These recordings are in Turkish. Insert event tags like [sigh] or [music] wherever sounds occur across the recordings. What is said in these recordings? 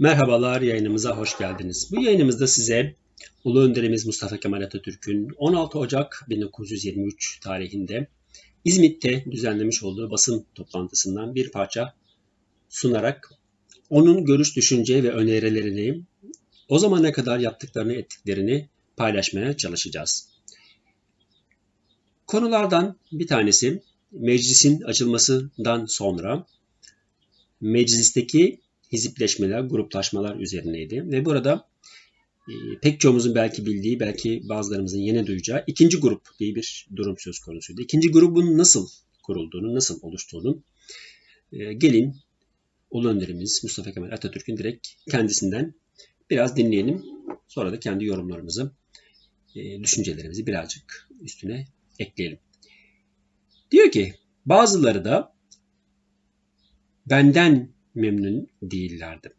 Merhabalar, yayınımıza hoş geldiniz. Bu yayınımızda size Ulu Önderimiz Mustafa Kemal Atatürk'ün 16 Ocak 1923 tarihinde İzmit'te düzenlemiş olduğu basın toplantısından bir parça sunarak onun görüş, düşünce ve önerilerini o zamana kadar yaptıklarını, ettiklerini paylaşmaya çalışacağız. Konulardan bir tanesi meclisin açılmasından sonra meclisteki hizipleşmeler, gruplaşmalar üzerineydi. Ve burada e, pek çoğumuzun belki bildiği, belki bazılarımızın yeni duyacağı ikinci grup diye bir durum söz konusuydu. İkinci grubun nasıl kurulduğunu, nasıl oluştuğunu e, gelin Ulu Önderimiz Mustafa Kemal Atatürk'ün direkt kendisinden biraz dinleyelim. Sonra da kendi yorumlarımızı, e, düşüncelerimizi birazcık üstüne ekleyelim. Diyor ki bazıları da benden memnun değillerdi.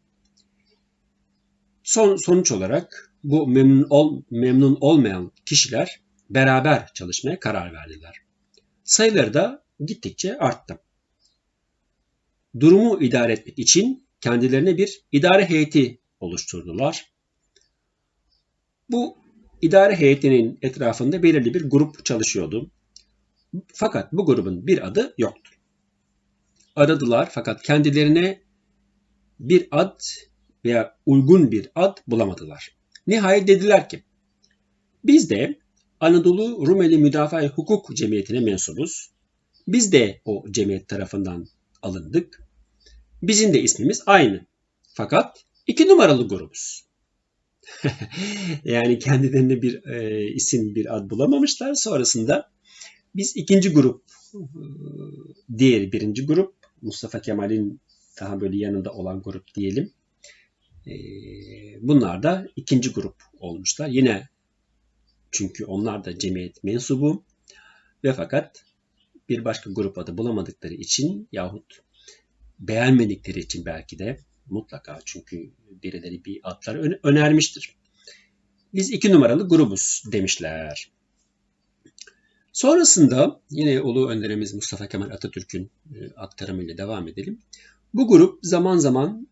Son, sonuç olarak bu memnun, ol, memnun olmayan kişiler beraber çalışmaya karar verdiler. Sayıları da gittikçe arttı. Durumu idare etmek için kendilerine bir idare heyeti oluşturdular. Bu idare heyetinin etrafında belirli bir grup çalışıyordu. Fakat bu grubun bir adı yoktu aradılar fakat kendilerine bir ad veya uygun bir ad bulamadılar. Nihayet dediler ki biz de Anadolu Rumeli Müdafaa Hukuk Cemiyeti'ne mensubuz. Biz de o cemiyet tarafından alındık. Bizim de ismimiz aynı. Fakat iki numaralı grubuz. [laughs] yani kendilerine bir e, isim, bir ad bulamamışlar. Sonrasında biz ikinci grup, diğer birinci grup Mustafa Kemal'in daha böyle yanında olan grup diyelim. Ee, bunlar da ikinci grup olmuşlar. Yine çünkü onlar da cemiyet mensubu ve fakat bir başka grup adı bulamadıkları için yahut beğenmedikleri için belki de mutlaka çünkü birileri bir adlar önermiştir. Biz iki numaralı grubuz demişler. Sonrasında yine Ulu Önderimiz Mustafa Kemal Atatürk'ün e, aktarımıyla devam edelim. Bu grup zaman zaman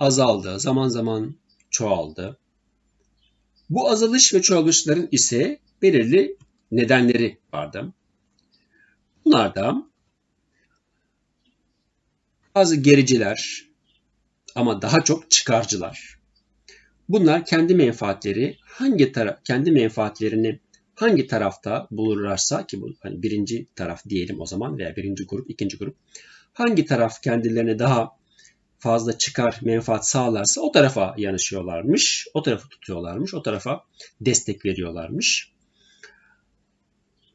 azaldı, zaman zaman çoğaldı. Bu azalış ve çoğalışların ise belirli nedenleri vardı. Bunlardan bazı gericiler ama daha çok çıkarcılar. Bunlar kendi menfaatleri hangi taraf kendi menfaatlerini hangi tarafta bulurlarsa ki bu hani birinci taraf diyelim o zaman veya birinci grup, ikinci grup hangi taraf kendilerine daha fazla çıkar, menfaat sağlarsa o tarafa yanışıyorlarmış, o tarafı tutuyorlarmış, o tarafa destek veriyorlarmış.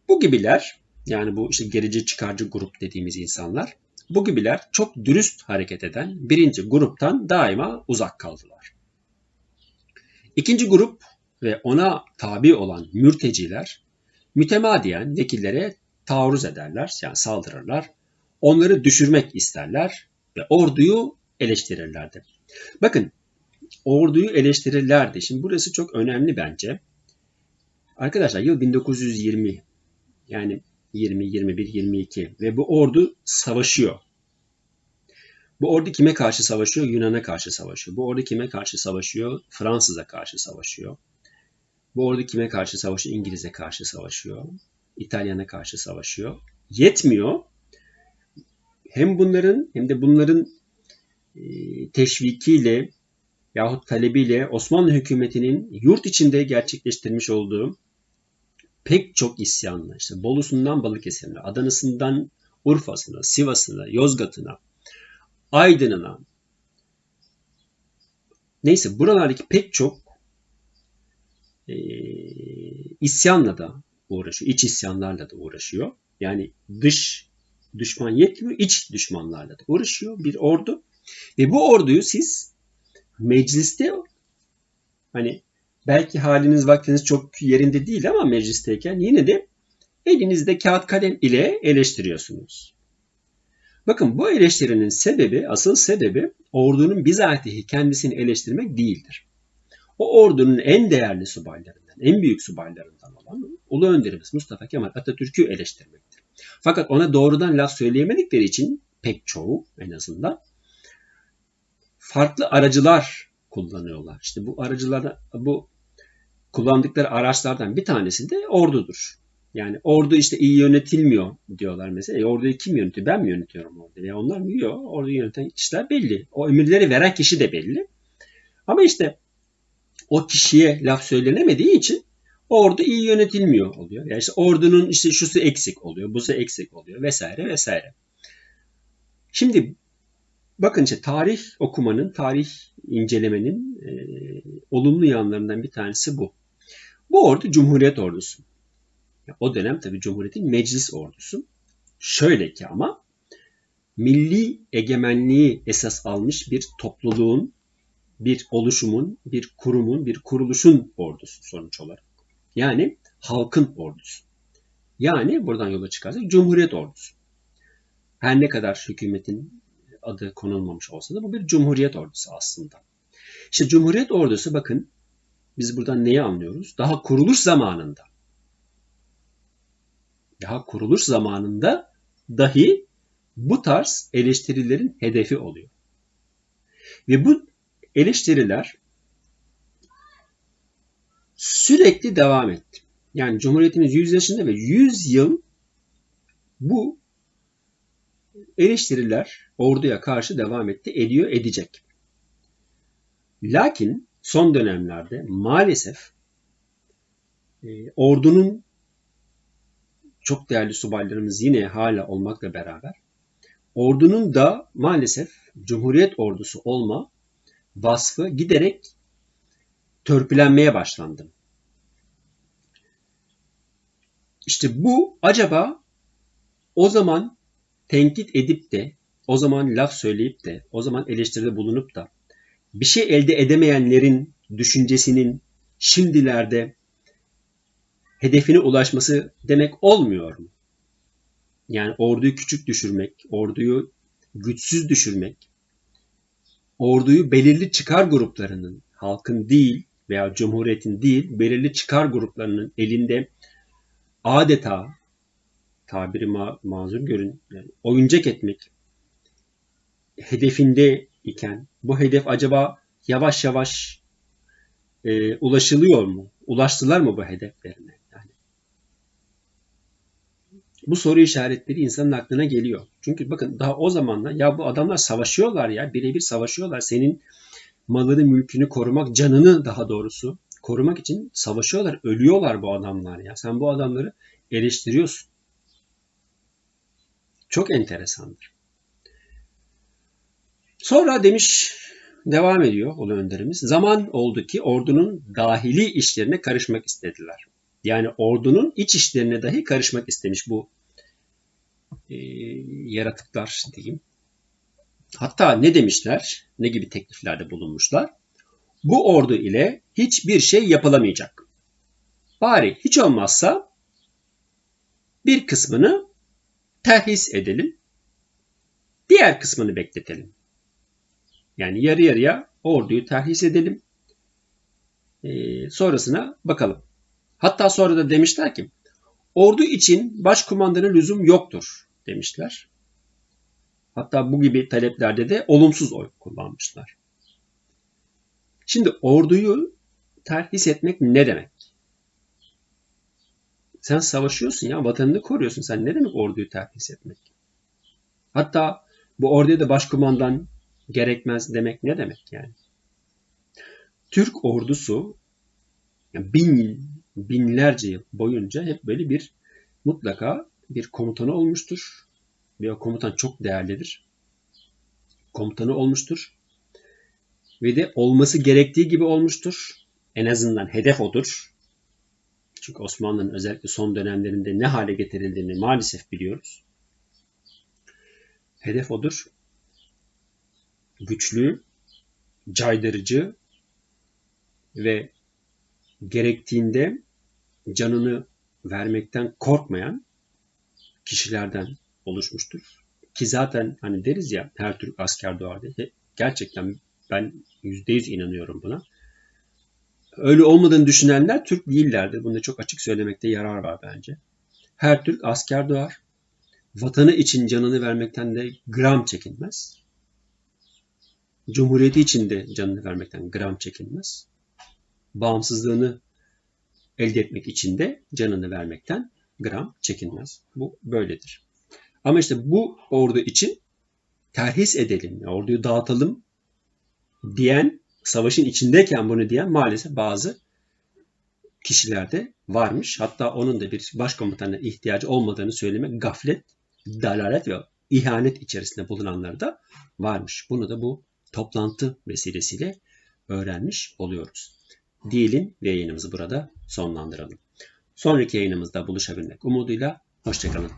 Bu gibiler yani bu işte gerici çıkarcı grup dediğimiz insanlar bu gibiler çok dürüst hareket eden birinci gruptan daima uzak kaldılar. İkinci grup ve ona tabi olan mürteciler mütemadiyen vekillere taarruz ederler, yani saldırırlar. Onları düşürmek isterler ve orduyu eleştirirlerdi. Bakın orduyu eleştirirlerdi. Şimdi burası çok önemli bence. Arkadaşlar yıl 1920 yani 20, 21, 22 ve bu ordu savaşıyor. Bu ordu kime karşı savaşıyor? Yunan'a karşı savaşıyor. Bu ordu kime karşı savaşıyor? Fransız'a karşı savaşıyor. Bu ordu kime karşı savaşıyor? İngiliz'e karşı savaşıyor. İtalyan'a karşı savaşıyor. Yetmiyor. Hem bunların hem de bunların e, teşvikiyle yahut talebiyle Osmanlı hükümetinin yurt içinde gerçekleştirmiş olduğu pek çok isyanla, işte Bolu'sundan Balıkesir'ine, Adana'sından Urfa'sına, Sivas'ına, Yozgat'ına, Aydın'ına, neyse buralardaki pek çok e, isyanla da uğraşıyor. İç isyanlarla da uğraşıyor. Yani dış düşman yetmiyor, iç düşmanlarla da uğraşıyor bir ordu. Ve bu orduyu siz mecliste hani belki haliniz vaktiniz çok yerinde değil ama meclisteyken yine de elinizde kağıt kalem ile eleştiriyorsunuz. Bakın bu eleştirinin sebebi, asıl sebebi ordunun bizatihi kendisini eleştirmek değildir o ordunun en değerli subaylarından, en büyük subaylarından olan Ulu Önderimiz Mustafa Kemal Atatürk'ü eleştirmektir. Fakat ona doğrudan laf söyleyemedikleri için pek çoğu en azından farklı aracılar kullanıyorlar. İşte bu aracılarda bu kullandıkları araçlardan bir tanesi de ordudur. Yani ordu işte iyi yönetilmiyor diyorlar mesela. E, orduyu kim yönetiyor? Ben mi yönetiyorum orduyu? Ya onlar mı? Yok. Orduyu yöneten kişiler belli. O emirleri veren kişi de belli. Ama işte o kişiye laf söylenemediği için ordu iyi yönetilmiyor oluyor. Yani işte ordunun işte şusu eksik oluyor, busu eksik oluyor vesaire vesaire. Şimdi bakın işte tarih okumanın, tarih incelemenin e, olumlu yanlarından bir tanesi bu. Bu ordu Cumhuriyet ordusu. O dönem tabii Cumhuriyet'in meclis ordusu. Şöyle ki ama milli egemenliği esas almış bir topluluğun, bir oluşumun, bir kurumun, bir kuruluşun ordusu sonuç olarak. Yani halkın ordusu. Yani buradan yola çıkarsak Cumhuriyet ordusu. Her ne kadar hükümetin adı konulmamış olsa da bu bir Cumhuriyet ordusu aslında. İşte Cumhuriyet ordusu bakın biz buradan neyi anlıyoruz? Daha kuruluş zamanında daha kuruluş zamanında dahi bu tarz eleştirilerin hedefi oluyor. Ve bu eleştiriler sürekli devam etti. Yani Cumhuriyetimiz 100 yaşında ve 100 yıl bu eleştiriler orduya karşı devam etti, ediyor, edecek. Lakin son dönemlerde maalesef e, ordunun çok değerli subaylarımız yine hala olmakla beraber ordunun da maalesef Cumhuriyet ordusu olma vasfı giderek törpülenmeye başlandı. İşte bu acaba o zaman tenkit edip de, o zaman laf söyleyip de, o zaman eleştiride bulunup da bir şey elde edemeyenlerin düşüncesinin şimdilerde hedefine ulaşması demek olmuyor mu? Yani orduyu küçük düşürmek, orduyu güçsüz düşürmek, orduyu belirli çıkar gruplarının, halkın değil veya cumhuriyetin değil, belirli çıkar gruplarının elinde adeta tabiri ma mazur görün, yani oyuncak etmek hedefinde iken bu hedef acaba yavaş yavaş e, ulaşılıyor mu? Ulaştılar mı bu hedeflerine? Bu soru işaretleri insanın aklına geliyor. Çünkü bakın daha o zamanlar ya bu adamlar savaşıyorlar ya birebir savaşıyorlar. Senin malını mülkünü korumak canını daha doğrusu korumak için savaşıyorlar. Ölüyorlar bu adamlar ya. Sen bu adamları eleştiriyorsun. Çok enteresandır. Sonra demiş devam ediyor Ulu Önderimiz. Zaman oldu ki ordunun dahili işlerine karışmak istediler. Yani ordunun iç işlerine dahi karışmak istemiş bu e, yaratıklar diyeyim. Hatta ne demişler, ne gibi tekliflerde bulunmuşlar? Bu ordu ile hiçbir şey yapılamayacak. Bari hiç olmazsa bir kısmını terhis edelim, diğer kısmını bekletelim. Yani yarı yarıya orduyu terhis edelim, ee, sonrasına bakalım. Hatta sonra da demişler ki ordu için başkumandana lüzum yoktur demişler. Hatta bu gibi taleplerde de olumsuz oy kullanmışlar. Şimdi orduyu terhis etmek ne demek? Sen savaşıyorsun ya vatanını koruyorsun. Sen ne demek orduyu terhis etmek? Hatta bu orduya da başkumandan gerekmez demek ne demek yani? Türk ordusu bin, binlerce yıl boyunca hep böyle bir mutlaka bir komutanı olmuştur. Ve o komutan çok değerlidir. Komutanı olmuştur. Ve de olması gerektiği gibi olmuştur. En azından hedef odur. Çünkü Osmanlı'nın özellikle son dönemlerinde ne hale getirildiğini maalesef biliyoruz. Hedef odur. Güçlü, caydırıcı ve gerektiğinde canını vermekten korkmayan kişilerden oluşmuştur. Ki zaten hani deriz ya her Türk asker doğar diye. Gerçekten ben yüzde yüz inanıyorum buna. Öyle olmadığını düşünenler Türk değillerdir. Bunu çok açık söylemekte yarar var bence. Her Türk asker doğar. Vatanı için canını vermekten de gram çekinmez. Cumhuriyeti içinde canını vermekten gram çekinmez. Bağımsızlığını elde etmek için de canını vermekten gram çekinmez. Bu böyledir. Ama işte bu ordu için terhis edelim, orduyu dağıtalım diyen, savaşın içindeyken bunu diyen maalesef bazı kişilerde varmış. Hatta onun da bir başkomutanına ihtiyacı olmadığını söylemek gaflet, dalalet ve ihanet içerisinde bulunanlar da varmış. Bunu da bu toplantı vesilesiyle öğrenmiş oluyoruz. Diyelim ve yayınımızı burada sonlandıralım. Sonraki yayınımızda buluşabilmek umuduyla hoşçakalın.